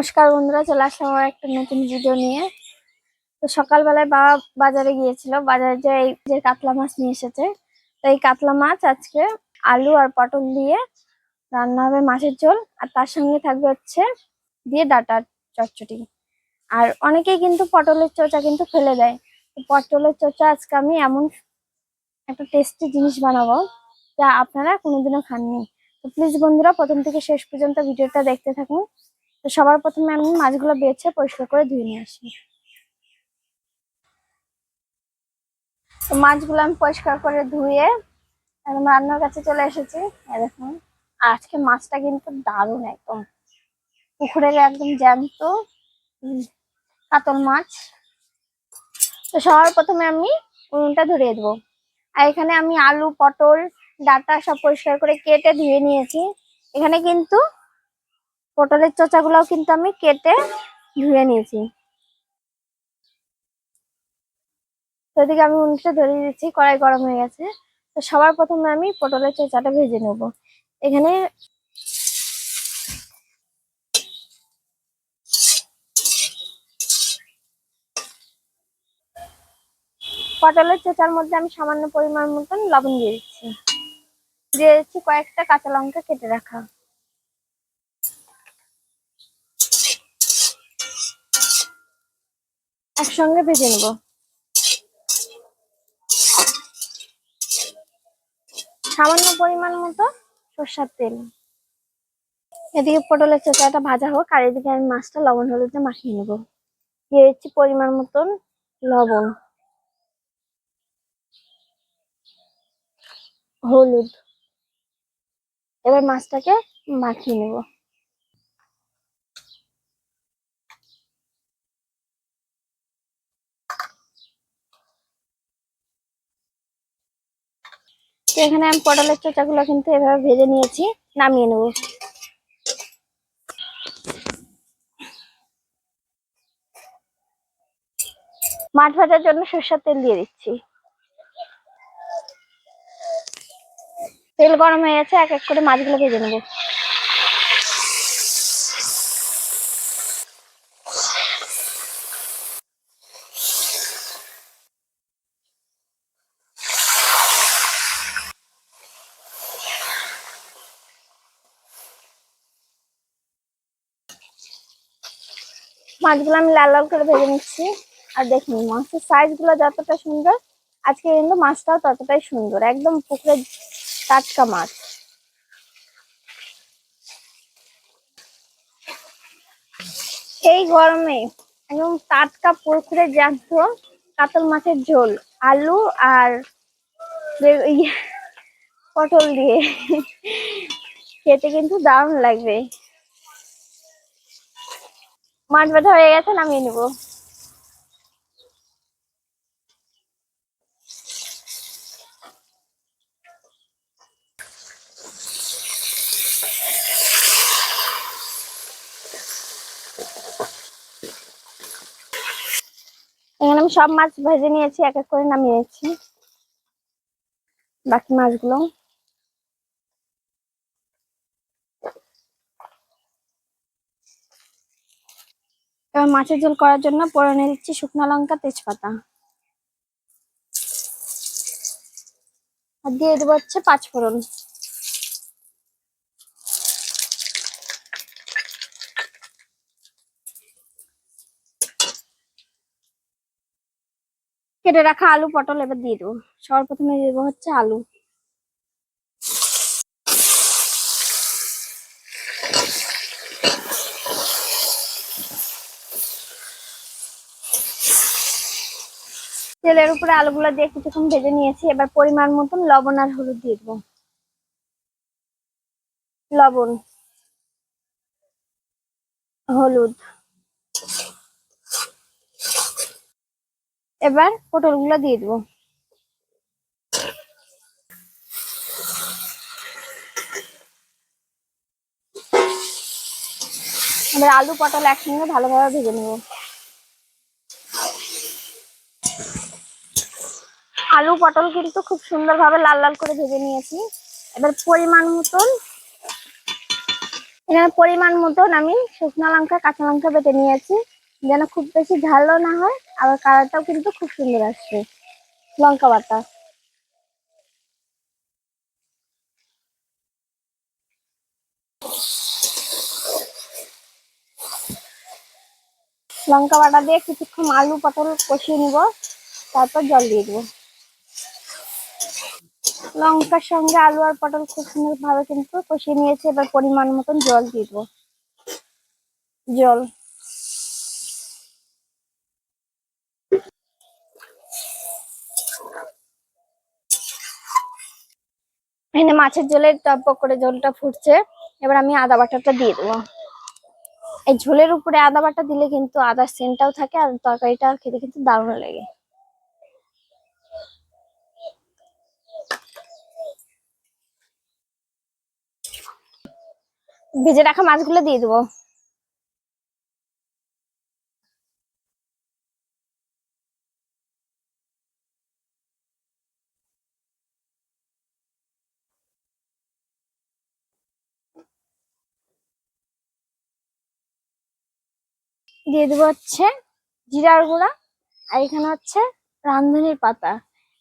নমস্কার বন্ধুরা, চলে আসলাম আমার একটা নতুন ভিডিও নিয়ে। তো সকালবেলায় বাবা বাজারে গিয়েছিল, বাজারে যে এই যে কাতলা মাছ নিয়ে এসেছে, তো এই কাতলা মাছ আজকে আলু আর পটল দিয়ে রান্না হবে মাছের ঝোল, আর তার সঙ্গে থাকবে হচ্ছে দিয়ে ডাটা চচ্চড়ি। আর অনেকেই কিন্তু পটলের চোচা কিন্তু ফেলে দেয়। তো পটলের চোচা আজকে আমি এমন একটা টেস্টি জিনিস বানাবো যা আপনারা কোনোদিনও খাননি। তো প্লিজ বন্ধুরা, প্রথম থেকে শেষ পর্যন্ত ভিডিওটা দেখতে থাকুন। তো সবার প্রথমে আমি মাছগুলো বেছে পরিষ্কার করে ধুয়ে নিয়ে আসি। তো মাছগুলো আমি পরিষ্কার করে ধুয়ে একদম রান্নার কাছে চলে এসেছি। দেখুন, আজকে মাছটা কিন্তু দারুণ একদম। পুকুরের একদম জ্যান্ত কাতল মাছ। তো সবার প্রথমে আমি উনুনটা ধরিয়ে দেবো। আর এখানে আমি আলু, পটল, ডাটা সব পরিষ্কার করে কেটে ধুয়ে নিয়েছি। এখানে কিন্তু পটলের চোচাগুলোও কিন্তু আমি কেটে ধুয়ে নিয়েছি। এদিকে আমি উনুনটা ধরিয়ে দিচ্ছি, কড়াই গরম হয়ে গেছে। তো সবার প্রথমে আমি পটলের চোচাটা ভেজে নেব। এখানে পটলের চোচার মধ্যে আমি সামান্য পরিমাণ মতন লবণ দিয়ে দিচ্ছি। দিয়ে দিচ্ছি কয়েকটা কাঁচা লঙ্কা কেটে রাখা। একসঙ্গে ভেজে নেব। সামান্য পরিমাণ মতো সর্ষার তেল। এদিকে পটলের চোচাটা ভাজা হোক, আর এদিকে আমি মাছটা লবণ হলুদে মাখিয়ে নেব। দিয়ে দিচ্ছি পরিমাণ মতন লবণ। হলুদ। এবার মাছটাকে মাখিয়ে নেব। তো এখানে আমি পটলের চোচাগুলো কিন্তু এভাবে ভেজে নিয়েছি, নামিয়ে নেব। মাছ ভাজার জন্য সরষের তেল দিয়ে দিচ্ছি। তেল গরম হয়ে গেছে, এক এক করে মাছগুলো ভেজে নেব। মাছগুলো আমি লাল লাল করে ভেজে নিচ্ছি। আর দেখুন মাছের সাইজগুলো যতটা সুন্দর আজকে কিন্তু মাছটাও ততটাই সুন্দর। একদম পুকুরের টাটকা মাছ। এই গরমে একদম টাটকা পুকুরে জ্যান্ত কাতল মাছের ঝোল আলু আর ইয়ে, পটল দিয়ে। খেতে কিন্তু দারুণ লাগবে। মাছ বাটা হয়ে গেছে, নামিয়ে নেব। এখানে আমি সব মাছ ভেজে নিয়েছি, এক এক করে নামিয়ে নিচ্ছি বাকি মাছগুলো মাছের ঝোল করার জন্য ফোড়নে দিচ্ছি শুকনো লঙ্কা, তেজপাতা। আর দিয়ে দেবো হচ্ছে পাঁচ ফোড়ন। কেটে রাখা আলু, পটল এবার দিয়ে দেবো। সবার প্রথমে দেবো হচ্ছে আলু। তেলের উপরে আলুগুলো দিয়ে কিছুক্ষণ ভেজে নিয়েছি। এবার পরিমাণ মতন লবণ আর হলুদ দিয়ে দেবো। লবণ, হলুদ। এবার পটলগুলো দিয়ে দেবো। এবার আলু, পটল একসঙ্গে ভালোভাবে ভেজে নেব। আলু পটল কিন্তু খুব সুন্দরভাবে লাল লাল করে ভেজে নিয়েছি। এবার পরিমাণ মতন এখানে পরিমাণ মতন আমি শুকনো লঙ্কা, কাঁচা লঙ্কা বেটে নিয়েছি। যেন খুব বেশি ঝালও না হয়, আবার কালারটাও কিন্তু খুব সুন্দর আসছে। লঙ্কা বাটা। লঙ্কা বাটা দিয়ে কিছুক্ষণ আলু পটল কষিয়ে নিব, তারপর জল দিয়ে দেবো। লঙ্কার সঙ্গে আলু আর পটল খুব সুন্দর ভাবে কিন্তু কষিয়ে নিয়েছে, এবার পরিমাণ মতন জল দেবো। জল। এখানে মাছের ঝোলের টপ করে জলটা ফুটছে, এবার আমি আদা বাটাটা দিয়ে দেবো। এই ঝোলের উপরে আদা বাটা দিলে কিন্তু আদার সেন্টটাও থাকে আর তরকারিটা খেতে কিন্তু দারুণ লাগে। ভেজে রাখা মাছগুলো দিয়ে দেবো। দিয়ে দেবো হচ্ছে জিরার গুঁড়া, আর এখানে হচ্ছে রাঁধুনির পাতা।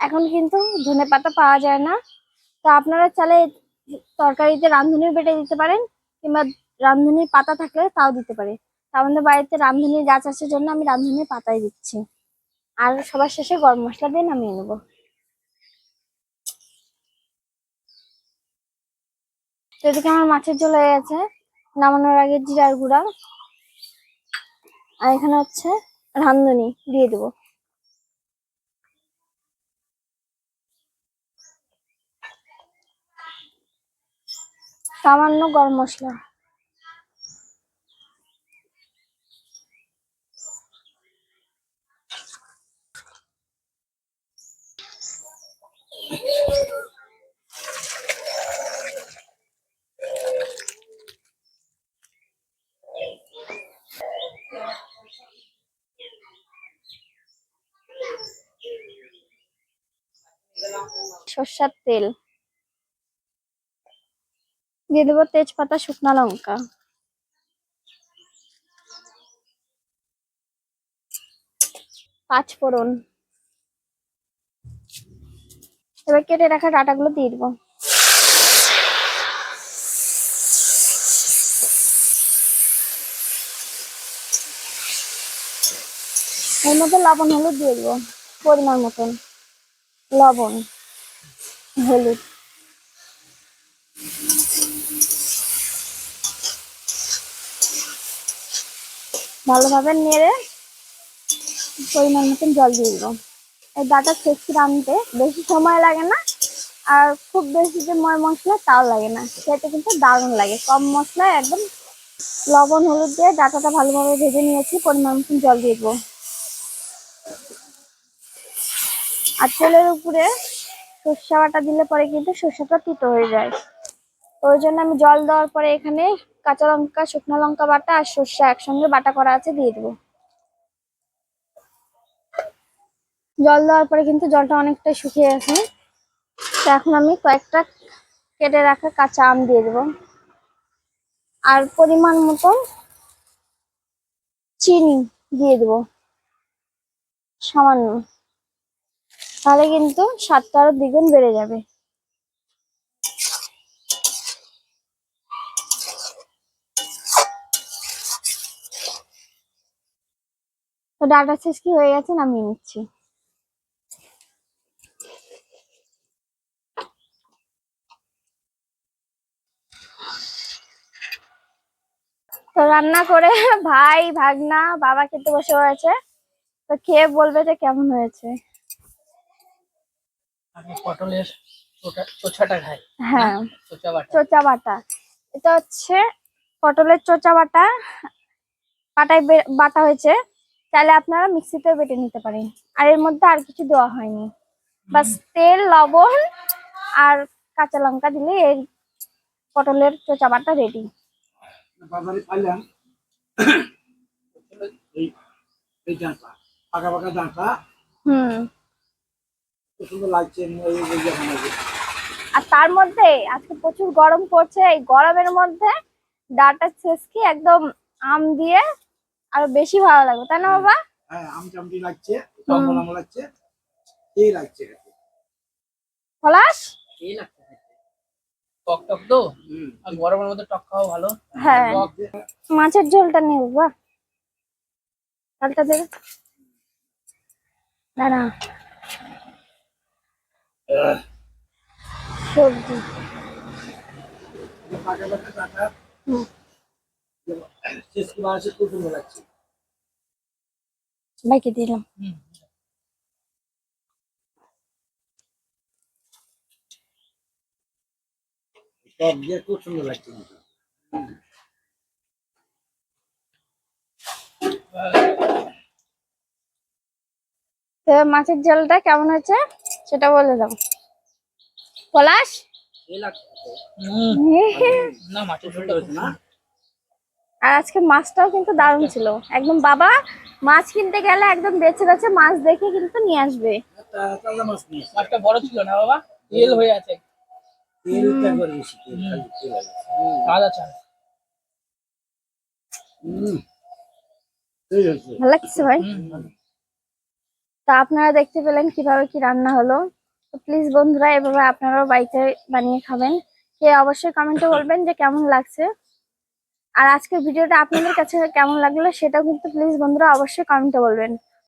এখন কিন্তু ধনে পাতা পাওয়া যায় না। তো আপনারা চাইলে তরকারিতে রাঁধুনি বেটে দিতে পারেন। কিংবা রাঁধুনির পাতা থাকলে তাও দিতে পারে। তা আমাদের বাড়িতে রাঁধুনির গাছ আসার জন্য আমি রাঁধুনির পাতাই দিচ্ছি। আর সবার শেষে গরম মশলা দিয়ে নামিয়ে নেব। এদিকে আমার মাছের ঝোল হয়ে গেছে। নামানোর আগে জিরার গুঁড়া। আর এখানে হচ্ছে রান্ধনি দিয়ে দেবো। সামান্য গরম মশলা। সর্ষার তেল। দিয়ে দেবো তেজপাতা, শুকনো লঙ্কা। পাঁচ ফোড়ন এবার কেটে রাখা ডাটাগুলো দিয়ে দেবো। এর মধ্যে লবণ, হলুদ দিয়ে দেবো, পরিমাণ মতন। লবণ, হলুদ। ভালোভাবে নেড়ে পরিমাণ মতন জল দিয়ে দিব। এই ডাটা ছেঁচকি রাঁধতে বেশি সময় লাগে না, আর খুব বেশি যে ময় মশলা তাও লাগে না। খেতে কিন্তু দারুণ লাগে। কম মশলা একদম লবণ, হলুদ দিয়ে ডাটাটা ভালোভাবে ভেজে নিয়েছি, পরিমাণ মতন জল দিয়ে দেবো। আর তেলের উপরে সর্ষে বাটা দিলে পরে কিন্তু সর্ষেটা তিতো হয়ে যায়। ওই জন্য আমি জল দেওয়ার পরে এখানে কাঁচা লঙ্কা, শুকনো লঙ্কা বাটা আর সর্ষে একসঙ্গে বাটা করা আছে দিয়ে দেবো। জল দেওয়ার পরে কিন্তু জলটা অনেকটাই শুকিয়ে গেছে। তো এখন আমি কয়েকটা কেটে রাখা কাঁচা আম দিয়ে দেবো। আর পরিমাণ মতো চিনি দিয়ে দেবো। সামান্য। তাহলে কিন্তু স্বাদটা আরও দ্বিগুণ বেড়ে যাবে। তো ডাটা কি হয়ে গেছে নামিয়ে নিচ্ছি। তো রান্না করে ভাই ভাগনা বাবা খেতে বসে পড়েছে। তো খেয়ে বলবে যে কেমন হয়েছে। আমি পটলের খাই হ্যাঁ। চোচা বাটা এটা হচ্ছে পটলের চোচা বাটা বাটায় বাটা হয়েছে। তাহলে আপনারা মিক্সিতে বেটে নিতে পারেন। আর এর মধ্যে আর কিছু দেওয়া হয়নি। বাস তেল, লবণ আর কাঁচা লঙ্কা দিলে এই পটলের চোচা বাটা রেডি। আর তার মধ্যে আজকে প্রচুর গরম পড়ছে। এই গরমের মধ্যে ডাটা ছেসকি একদম আম দিয়ে আরও বেশি ভালো লাগবে তাই না বাবা? হ্যাঁ আম চামটি লাগছে টম্বল আম লাগছে এই লাগছে পলাশ? এই লাগছে টক টক তো? আর গরমের মধ্যে টক খাওয়া ভালো। হ্যাঁ। টক। মাছের ঝোলটা নেব বাবা ডালটা দাঁড়া। সবজি। পাকা পাকা ডাঁটা হুম। চেষ্টা বানাচ্ছে খুব সুন্দর লাগছে বাইকে দিলাম হুম। দিয়ে খুব সুন্দর লাগছে তো মাছের ঝোলটা কেমন হয়েছে সেটা বলে দাও পলাশ না মাছের খুব না? আর আজকে মাছটাও কিন্তু দারুণ ছিল। একদম বাবা মাছ কিনতে গেলে একদম বেছে বেছে মাছ দেখে কিন্তু নিয়ে আসবে। মাছটা বড় ছিল না বাবা? তেল হয়ে আছে। ভালো লাগছে ভাই? তা আপনারা দেখতে পেলেন কীভাবে কি রান্না হলো। তো প্লিজ বন্ধুরা এভাবে আপনারাও বাড়িতে বানিয়ে খাবেন। কে অবশ্যই কমেন্টে বলবেন যে কেমন লাগছে। আর আজকের ভিডিওটা আপনাদের কাছে কেমন লাগল সেটা কিন্তু প্লিজ বন্ধুরা অবশ্যই কমেন্টে বলবেন।